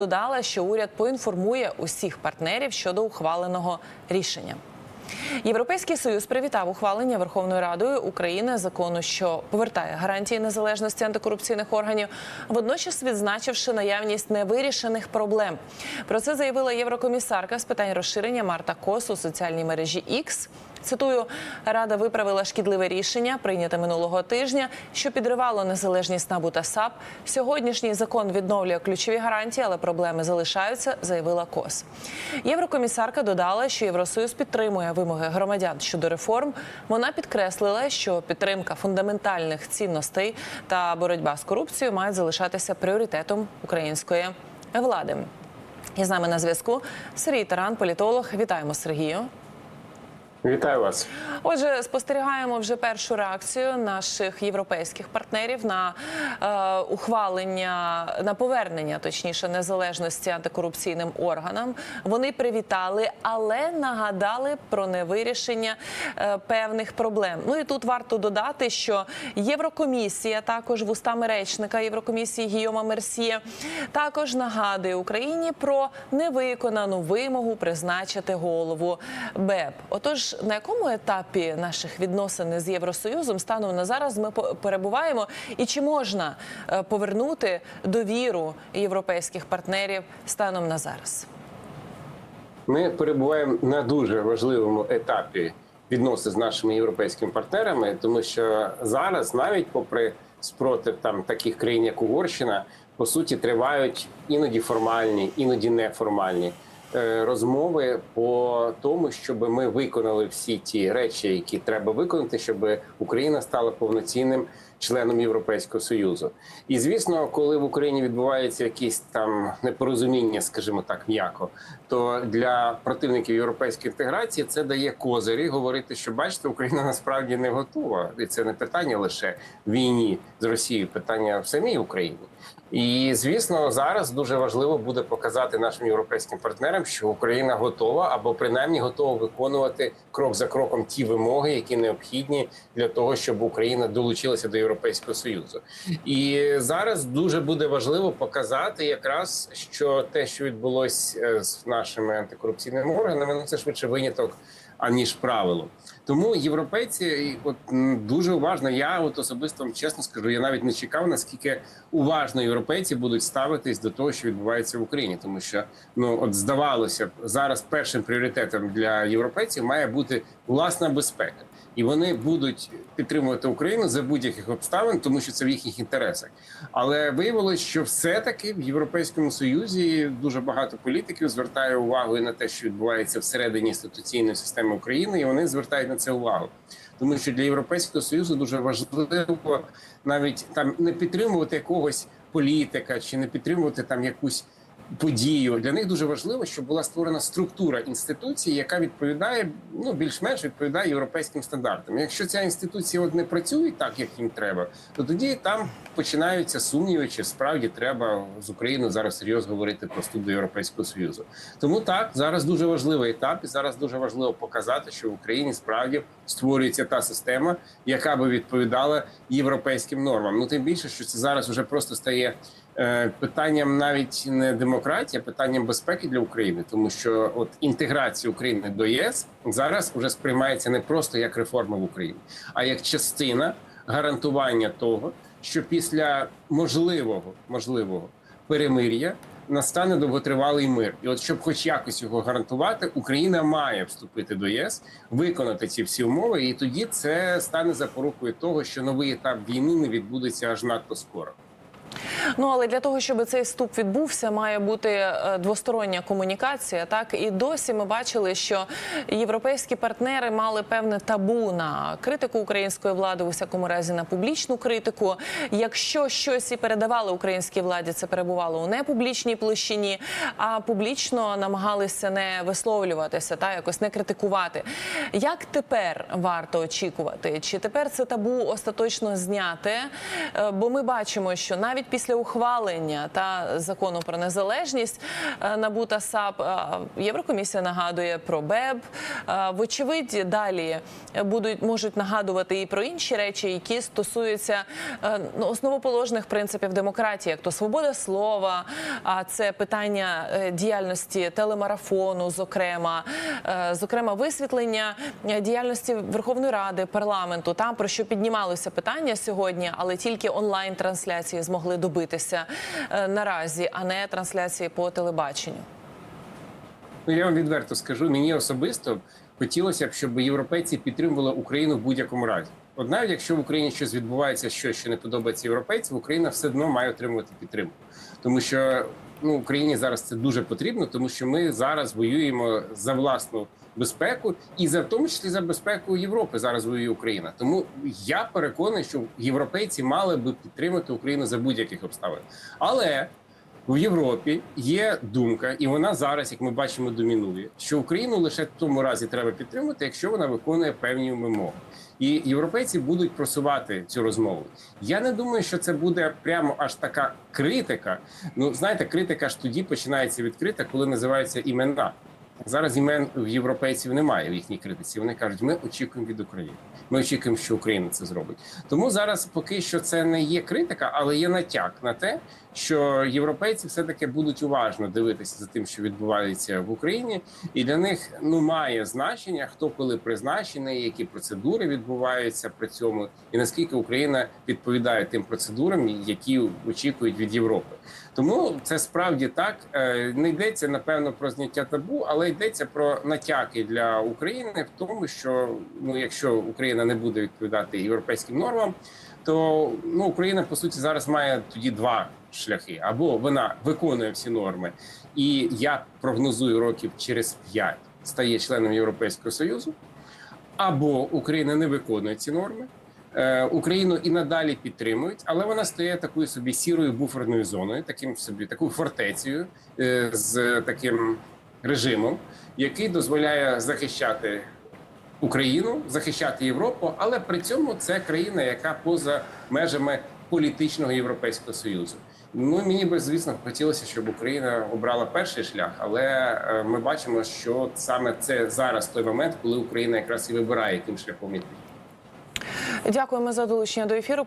додала, що уряд поінформує усіх партнерів щодо ухваленого рішення. Європейський союз привітав ухвалення Верховною Радою України закону, що повертає гарантії незалежності антикорупційних органів, водночас відзначивши наявність невирішених проблем. Про це заявила єврокомісарка з питань розширення Марта Кос у соціальній мережі X. Цитую, рада виправила шкідливе рішення, прийняте минулого тижня, що підривало незалежність НАБУ та САП. Сьогоднішній закон відновлює ключові гарантії, але проблеми залишаються, заявила Кос. Єврокомісарка додала, що Євросоюз підтримує вимоги громадян щодо реформ. Вона підкреслила, що підтримка фундаментальних цінностей та боротьба з корупцією мають залишатися пріоритетом української влади. І з нами на зв'язку Сергій Таран, політолог. Вітаємо Сергію. Вітаю вас. Отже, спостерігаємо вже першу реакцію наших європейських партнерів на е, ухвалення на повернення, точніше, незалежності антикорупційним органам. Вони привітали, але нагадали про невирішення е, певних проблем. Ну і тут варто додати, що Єврокомісія, також вустами речника Єврокомісії Гійома Мерсіє, також нагадує Україні про невиконану вимогу призначити голову БЕП. Отож на якому етапі наших відносин з Євросоюзом станом на зараз ми перебуваємо, і чи можна е, повернути довіру європейських партнерів станом на зараз? Ми перебуваємо на дуже важливому етапі відносин з нашими європейськими партнерами, тому що зараз, навіть попри спротив там таких країн, як Угорщина, по суті, тривають іноді формальні, іноді неформальні розмови по тому, щоб ми виконали всі ті речі, які треба виконати, щоб Україна стала повноцінним членом Європейського союзу. І звісно, коли в Україні відбувається якісь там непорозуміння, скажімо так, м'яко, то для противників європейської інтеграції це дає козирі говорити, що бачите, Україна насправді не готова, і це не питання лише війні з Росією, питання в самій Україні. І звісно, зараз дуже важливо буде показати нашим європейським партнерам, що Україна готова або принаймні готова виконувати крок за кроком ті вимоги, які необхідні для того, щоб Україна долучилася до Європейського союзу. І зараз дуже буде важливо показати, якраз що те, що відбулося з нашими антикорупційними органами, ну це швидше виняток. Аніж правило, тому європейці от дуже уважно. Я от особисто чесно скажу, я навіть не чекав, наскільки уважно європейці будуть ставитись до того, що відбувається в Україні, тому що ну от здавалося б, зараз першим пріоритетом для європейців має бути власна безпека, і вони будуть підтримувати Україну за будь-яких обставин, тому що це в їхніх інтересах. Але виявилось, що все-таки в Європейському Союзі дуже багато політиків звертає увагу і на те, що відбувається всередині інституційної системи України, і вони звертають на це увагу. Тому що для європейського союзу дуже важливо навіть там не підтримувати якогось політика чи не підтримувати там якусь подію. Для них дуже важливо, щоб була створена структура інституції, яка відповідає ну більш-менш відповідає європейським стандартам. Якщо ця інституція от не працює так, як їм треба, то тоді там починаються сумніви, чи справді треба з Україною зараз серйозно говорити про вступ до європейського союзу. Тому так зараз дуже важливий етап, і зараз дуже важливо показати, що в Україні справді створюється та система, яка би відповідала європейським нормам. Ну тим більше, що це зараз вже просто стає питанням навіть не демократії, а питанням безпеки для України, тому що от інтеграція України до ЄС зараз вже сприймається не просто як реформа в Україні, а як частина гарантування того, що після можливого можливого перемир'я настане довготривалий мир, і от щоб, хоч якось його гарантувати, Україна має вступити до ЄС, виконати ці всі умови, і тоді це стане запорукою того, що новий етап війни не відбудеться аж надто скоро. Ну але для того, щоб цей вступ відбувся, має бути е, двостороння комунікація. Так і досі ми бачили, що європейські партнери мали певне табу на критику української влади, у всякому разі на публічну критику. Якщо щось і передавали українській владі, це перебувало у непублічній площині, а публічно намагалися не висловлюватися та якось не критикувати. Як тепер варто очікувати? Чи тепер це табу остаточно зняте? Е, Бо ми бачимо, що навіть після ухвалення та закону про незалежність е, НАБУ та САП е, Єврокомісія нагадує про БЕБ. Е, Вочевидь, далі будуть можуть нагадувати і про інші речі, які стосуються ну, основоположних принципів демократії, як то свобода слова, а це питання діяльності телемарафону, зокрема, зокрема, висвітлення діяльності Верховної Ради, парламенту, там про що піднімалося питання сьогодні, але тільки онлайн трансляції змогли добитися е, наразі, а не трансляції по телебаченню. Ну я вам відверто скажу, мені особисто хотілося б, щоб європейці підтримували Україну в будь-якому разі. Навіть якщо в Україні щось відбувається, що ще не подобається європейцям, Україна все одно має отримувати підтримку, тому що ну Україні зараз це дуже потрібно, тому що ми зараз воюємо за власну безпеку і за в тому числі за безпеку Європи. Зараз воює Україна. Тому я переконаний, що європейці мали би підтримати Україну за будь-яких обставин, але в Європі є думка, і вона зараз, як ми бачимо, домінує, що Україну лише в тому разі треба підтримати, якщо вона виконує певні вимоги. І європейці будуть просувати цю розмову. Я не думаю, що це буде прямо аж така критика. Ну знаєте, критика ж тоді починається відкрита, коли називаються імена. Зараз імен в європейців немає в їхній критиці. Вони кажуть, ми очікуємо від України. Ми очікуємо, що Україна це зробить. Тому зараз поки що це не є критика, але є натяк на те, що європейці все таки будуть уважно дивитися за тим, що відбувається в Україні, і для них ну має значення, хто коли призначений, які процедури відбуваються при цьому, і наскільки Україна відповідає тим процедурам, які очікують від Європи. Тому це справді так Е, не йдеться напевно про зняття табу, але йдеться про натяки для України в тому, що ну якщо Україна не буде відповідати європейським нормам, то ну Україна по суті зараз має тоді два шляхи: або вона виконує всі норми, і я прогнозую років через п'ять стає членом Європейського союзу, або Україна не виконує ці норми. Е, Україну і надалі підтримують, але вона стає такою собі сірою буферною зоною, таким собі такою фортецею е, з таким режимом, який дозволяє захищати Україну, захищати Європу, але при цьому це країна, яка поза межами політичного європейського союзу. Ну мені би звісно хотілося, щоб Україна обрала перший шлях, але е, ми бачимо, що саме це зараз той момент, коли Україна якраз і вибирає яким шляхом іти. Дякуємо за долучення до ефіру.